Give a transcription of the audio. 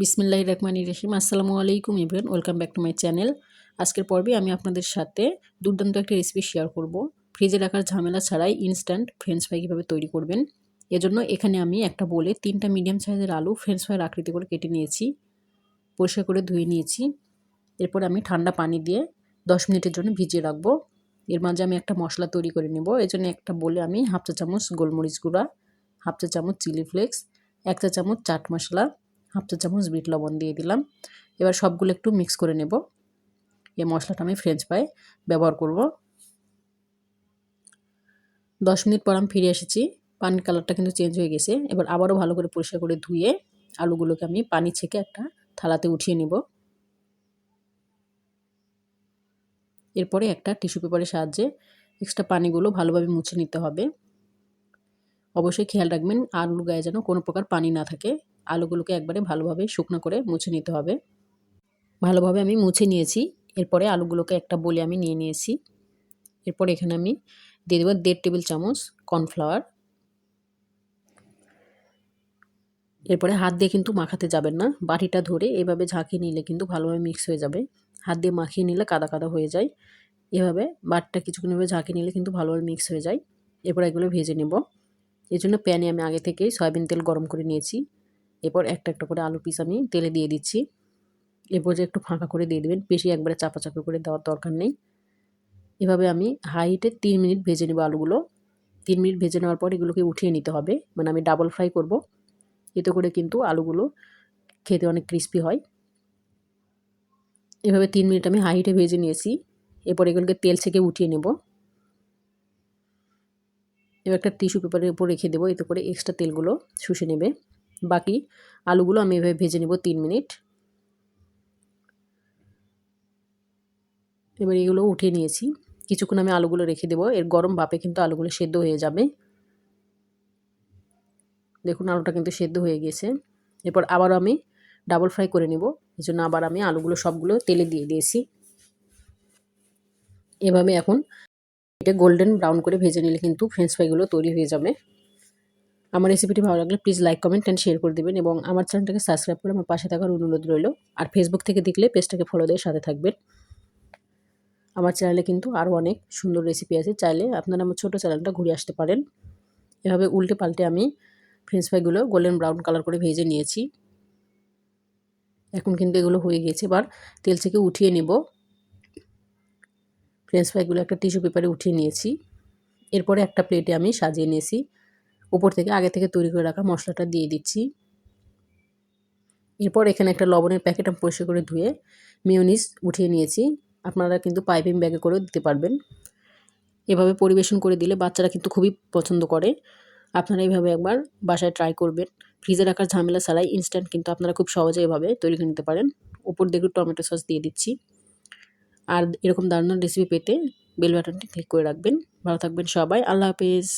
বিসমিল্লাহ রহমান রহিম। আসসালামু আলাইকুম Ibran welcome back to my channel. আজকের পর্বে আমি আপনাদের সাথে দুর্দান্ত একটা রেসিপি শেয়ার করব। ফ্রিজে রাখার ঝামেলা ছাড়াই ইনস্ট্যান্ট ফ্রেঞ্চ ফ্রাই কীভাবে তৈরি করবেন। এজন্য এখানে আমি একটা বলে তিনটা মিডিয়াম সাইজের আলু ফ্রেঞ্চ ফ্রাইয়ের আকৃতি করে কেটে নিয়েছি। পরিষ্কার করে ধুয়ে নিয়েছি। এরপর আমি ঠান্ডা পানি দিয়ে দশ মিনিটের জন্য ভিজিয়ে রাখব। এর মাঝে আমি একটা মশলা তৈরি করে নেব। এই জন্য একটা বলে আমি হাফ চা চামচ গোলমরিচ গুঁড়া, হাফ চা চামচ চিলি ফ্লেক্স এক চা চামচ চাট মশলা হাফ চা চামচ বিট লবণ দিয়ে দিলাম। এবার সবগুলো একটু মিক্স করে নেব। এই মশলাটা আমি ফ্রেঞ্চ ফ্রাই ব্যবহার করব। দশ মিনিট পর আমি ফিরে এসেছি। পানির কালারটা কিন্তু চেঞ্জ হয়ে গেছে। এবার আবারও ভালো করে পরিষ্কার করে ধুয়ে আলুগুলোকে আমি পানি ছেঁকে একটা থালাতে উঠিয়ে নেব। এরপরে একটা টিস্যু পেপারের সাহায্যে এক্সট্রা পানিগুলো ভালোভাবে মুছে নিতে হবে। অবশ্যই খেয়াল রাখবেন, আলুর গায়ে যেন কোনো প্রকার পানি না থাকে। আলুগুলোকে একবারে ভালোভাবে শুকনো করে মুছে নিতে হবে। ভালোভাবে আমি মুছে নিয়েছি। এরপরে আলুগুলোকে একটা বলে আমি নিয়ে নিয়েছি। এরপর এখানে আমি দিয়ে দেবো দেড় টেবিল চামচ কর্নফ্লাওয়ার। এরপরে হাত দিয়ে কিন্তু মাখাতে যাবেন না। বাটিটা ধরে এভাবে ঝাঁকিয়ে নিলে কিন্তু ভালোভাবে মিক্স হয়ে যাবে। হাত দিয়ে মাখিয়ে নিলে কাদা কাদা হয়ে যায়। এভাবে বাটটা কিছুক্ষণ এভাবে ঝাঁকিয়ে নিলে কিন্তু ভালোভাবে মিক্স হয়ে যায়। এরপর এগুলো ভেজে নেব। এই জন্য প্যানে আমি আগে থেকেই সয়াবিন তেল গরম করে নিয়েছি। এরপর একটা একটা করে আলু পিস আমি তেলে দিয়ে দিচ্ছি। এরপর যে একটু ফাঁকা করে দিয়ে দেবেন, বেশি একবারে চাপা চাপা করে দেওয়ার দরকার নেই। এভাবে আমি হাই হিটে তিন মিনিট ভেজে নেব আলুগুলো। তিন মিনিট ভেজে নেওয়ার পর এগুলোকে উঠিয়ে নিতে হবে। মানে আমি ডাবল ফ্রাই করব। এতে করে কিন্তু আলুগুলো খেতে অনেক ক্রিস্পি হয়। এভাবে তিন মিনিট আমি হাই হিটে ভেজে নিয়েছি। এরপর এগুলোকে তেল থেকে উঠিয়ে নেব। এবার একটা টিস্যু পেপারের উপর রেখে দেবো, এতে করে এক্সট্রা তেলগুলো শুষে নেবে। বাকি আলুগুলো আমি এভাবে ভেজে নেব তিন মিনিট। এবার এগুলো উঠিয়ে নিয়েছি। কিছুক্ষণ আমি আলুগুলো রেখে দেবো। এর গরম ভাপে কিন্তু আলুগুলো সেদ্ধ হয়ে যাবে। দেখুন আলুটা কিন্তু সেদ্ধ হয়ে গেছে। এরপর আবারও আমি ডাবল ফ্রাই করে নেব। এই জন্য আবার আমি আলুগুলো সবগুলো তেলে দিয়ে দিয়েছি। এভাবে এখন এটা গোল্ডেন ব্রাউন করে ভেজে নিলে কিন্তু ফ্রেঞ্চ ফ্রাইগুলো তৈরি হয়ে যাবে। আমার রেসিপিটি ভালো লাগলে please like comment and share করে দেবেন এবং আমার চ্যানেলটাকে সাবস্ক্রাইব করে আমার পাশে থাকার অনুরোধ রইল। আর ফেসবুক থেকে দেখলে পেজটাকে ফলো দিয়ে সাথে থাকবেন। আমার চ্যানেলে কিন্তু আরও অনেক সুন্দর রেসিপি আছে। চাইলে আপনারা আমার ছোটো চ্যানেলটা ঘুরে আসতে পারেন। এভাবে উল্টে পাল্টে আমি ফ্রেঞ্চ ফ্রাইগুলো গোল্ডেন ব্রাউন কালার করে ভেজে নিয়েছি। এখন কিন্তু এগুলো হয়ে গেছে। এবার তেল থেকে উঠিয়ে নেব। ফ্রেঞ্চ ফ্রাইগুলো একটা টিস্যু পেপারে উঠিয়ে নিয়েছি। এরপরে একটা প্লেটে আমি সাজিয়ে নিয়েছি। উপর থেকে আগে থেকে তৈরি করে রাখা মশলাটা দিয়ে দিচ্ছি। এরপর এখানে একটা লবণের প্যাকেট আমি পরিষ্কার করে ধুয়ে মিওনিস উঠিয়ে নিয়েছি। আপনারা কিন্তু পাইপিং ব্যাগে করেও দিতে পারবেন। এভাবে পরিবেশন করে দিলে বাচ্চারা কিন্তু খুবই পছন্দ করে। আপনারা এইভাবে একবার বাসায় ট্রাই করবেন। ফ্রিজে রাখার ঝামেলা ছাড়াই ইনস্ট্যান্ট কিন্তু আপনারা খুব সহজে এভাবে তৈরি করে নিতে পারেন। উপর দেখে টমেটো সস দিয়ে দিচ্ছি। আর এরকম দারুণ রেসিপি পেতে বেল বাটনটি ক্লিক করে রাখবেন। ভালো থাকবেন সবাই। আল্লাহ হাফেজ।